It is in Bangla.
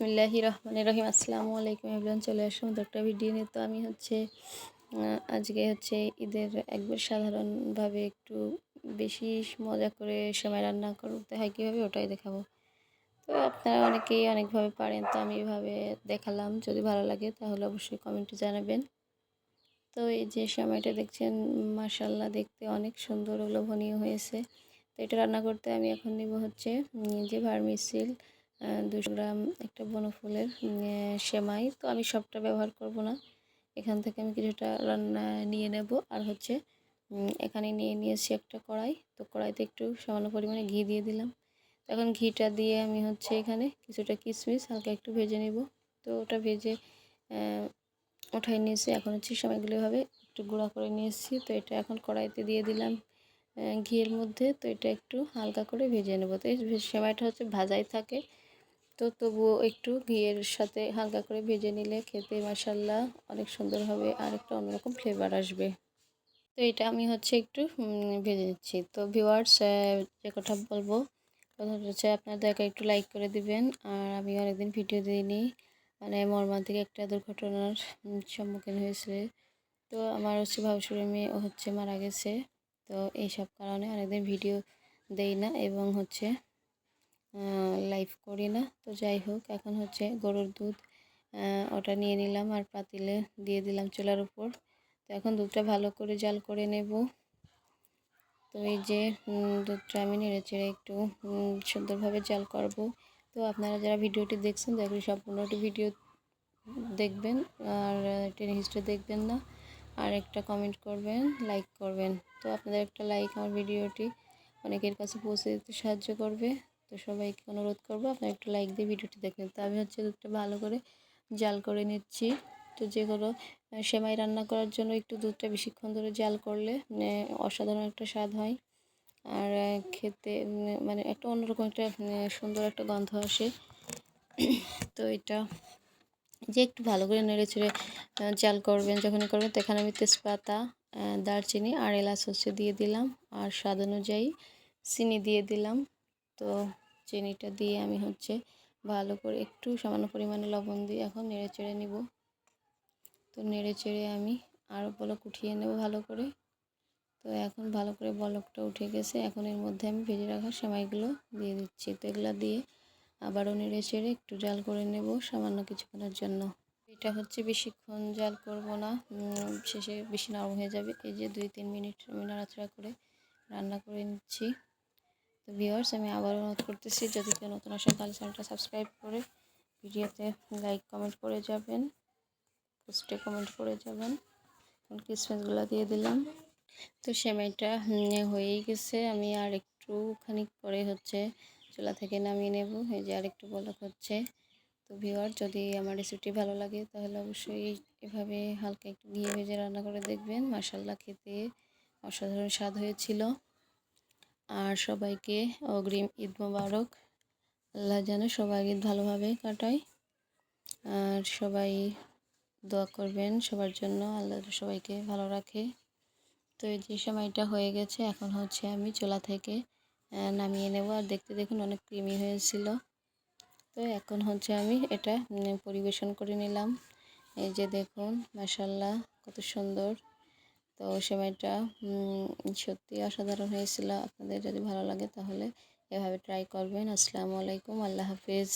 বিসমিল্লাহি রহমানির রহিম। আসসালামু আলাইকুম এভরিওয়ান চলে আসলাম একটা ভিডিও নিয়ে। তো আমি হচ্ছে আজকে হচ্ছে ঈদের একবার সাধারণভাবে একটু বেশি মজা করে সেমাই রান্না করতে হয়, কীভাবে ওটাই দেখাবো। তো আপনারা অনেকেই অনেকভাবে পারেন, তো আমি এভাবে দেখালাম। যদি ভালো লাগে তাহলে অবশ্যই কমেন্টে জানাবেন। তো এই যে সেমাইটা দেখছেন মাশাল্লাহ দেখতে অনেক সুন্দর ও লোভনীয় হয়েছে। তো এটা রান্না করতে আমি এখন নিব হচ্ছে যে ভার্মিসিল। দুশো গ্রাম একটা বনফুলের সেমাই। তো আমি সবটা ব্যবহার করব না। এখান থেকে আমি কিছুটা রান্না নিয়ে নেব। আর হচ্ছে এখানে নিয়ে নিয়েছি একটা কড়াই। তো কড়াইতে একটু সামান্য পরিমাণে ঘি দিয়ে দিলাম। এখন ঘিটা দিয়ে আমি হচ্ছে এখানে কিছুটা কিশমিশ হালকা একটু ভেজে নেব। তো ওটা ভেজে উঠাই নিয়েছি। এখন হচ্ছে সময়গুলো এভাবে একটু গুঁড়া করে নিয়েছি। তো এটা এখন কড়াইতে দিয়ে দিলাম ঘিয়ের মধ্যে। তো এটা একটু হালকা করে ভেজে নেব। তো এই সেমাইটা হচ্ছে ভাজাই থাকে। তো তবুও একটু ঘিয়ের সাথে হালকা করে ভেজে নিলে খেতে মাসাল্লাহ অনেক সুন্দর হবে আর একটা অন্যরকম ফ্লেভার আসবে। তো এটা আমি হচ্ছে একটু ভেজে নিচ্ছি। তো ভিওয়ার্স যে কথা বলব কথা হচ্ছে আপনারা দয়া একটু লাইক করে দিবেন। আর আমি অনেকদিন ভিডিও দিইনি। মানে মর্মান্তিক একটা দুর্ঘটনার সম্মুখীন হয়েছে। তো আমার হচ্ছে ভাবসুরের মেয়ে হচ্ছে মারা গেছে। তো এইসব কারণে অনেকদিন ভিডিও দেই না এবং হচ্ছে লাইভ করি না। তো যাই হোক, এখন হচ্ছে গরুর দুধ ওটা নিয়ে নিলাম আর পাতিলে দিয়ে দিলাম চুলার উপর। তো এখন দুধটা ভালো করে জাল করে নেব। তো এই যে দুধটা আমি নেড়ে চেড়ে একটু সুন্দরভাবে জাল করব। তো আপনারা যারা ভিডিওটি দেখছেন, দয়া সম্পূর্ণটি ভিডিও দেখবেন আর টেনে হিস্ট্রি দেখবেন না। আর একটা কমেন্ট করবেন লাইক করবেন। তো আপনাদের একটা লাইক আমার ভিডিওটি অনেকের কাছে পৌঁছে দিতে সাহায্য করবে। তো সবাইকে অনুরোধ করব, আপনারা একটু লাইক দিয়ে ভিডিওটি দেখবেন তো আমি হচ্ছে দুধটা ভালো করে জাল করে নিচ্ছি। তো যে কোনো সেমাই রান্না করার জন্য একটু দুধটা বেশিক্ষণ ধরে জাল করলে মানে অসাধারণ একটা স্বাদ হয়। আর খেতে মানে একটা অন্যরকম একটা সুন্দর একটা গন্ধ আসে। তো এটা যে একটু ভালো করে নেড়ে চেড়ে জাল করবেন, যখনই করবেন তখন আমি তেজপাতা দারচিনি আর এলাচ হচ্ছে দিয়ে দিলাম। আর স্বাদ অনুযায়ী চিনি দিয়ে দিলাম। তো চিনিটা দিয়ে আমি হচ্ছে ভালো করে একটু সামান্য পরিমাণে লবণ দিয়ে এখন নেড়ে চেড়ে নিব। তো নেড়ে চেড়ে আমি আরও বলক উঠিয়ে নেব ভালো করে। তো এখন ভালো করে বলকটা উঠে গেছে। এখন এর মধ্যে আমি ভেজে রাখা সেমাইগুলো দিয়ে দিচ্ছি। তো এগুলো দিয়ে আবারও নেড়ে চেড়ে একটু জাল করে নেব সামান্য কিছুক্ষণের জন্য। এটা হচ্ছে বেশিক্ষণ জাল করব না। শেষে বেশি নরম হয়ে যাবে। এই যে দুই তিন মিনিট আমি নাড়াচাড়া করে রান্না করে নিচ্ছি। তো ভিউয়ার্স আমি আবারও অনুরোধ করতেছি, যদি কেউ নতুন আসেন, তাহলে চ্যানেলটা সাবস্ক্রাইব করে ভিডিওতে লাইক কমেন্ট করে যাবেন পোস্টে কমেন্ট করে যাবেন। এখন কিসমিসগুলো দিয়ে দিলাম। তো সেমাইটা হয়েই গেছে। আমি আর একটু খানিক পরে হচ্ছে চুলা থেকে নামিয়ে নেব। এই যে আর একটু বলক হচ্ছে। তো ভিওয়ার যদি আমার রেসিপিটি ভালো লাগে, তাহলে অবশ্যই এভাবে হালকা একটু ঘিয়ে ভেজে রান্না করে দেখবেন। মাসাল্লা খেতে অসাধারণ স্বাদ হয়েছিল। আর সবাইকে অগ্রিম ঈদ মোবারক। আল্লাহ যেন সবাই ঈদ ভালোভাবে কাটায়। আর সবাই দোয়া করবেন সবার জন্য। আল্লাহ সবাইকে ভালো রাখে। তো এই যে সময়টা হয়ে গেছে, এখন হচ্ছে আমি চোলা থেকে নামিয়ে নেব। আর দেখতে দেখুন অনেক ক্রিমি হয়েছিল। তো এখন হচ্ছে আমি এটা পরিবেশন করে নিলাম। এই যে দেখুন মাসাল্লাহ কত সুন্দর। তো সেমাইটা সত্যি অসাধারণ হয়েছিল। আপনাদের যদি ভালো লাগে তাহলে এভাবে ট্রাই করবেন। আসসালামু আলাইকুম। আল্লাহ হাফিজ।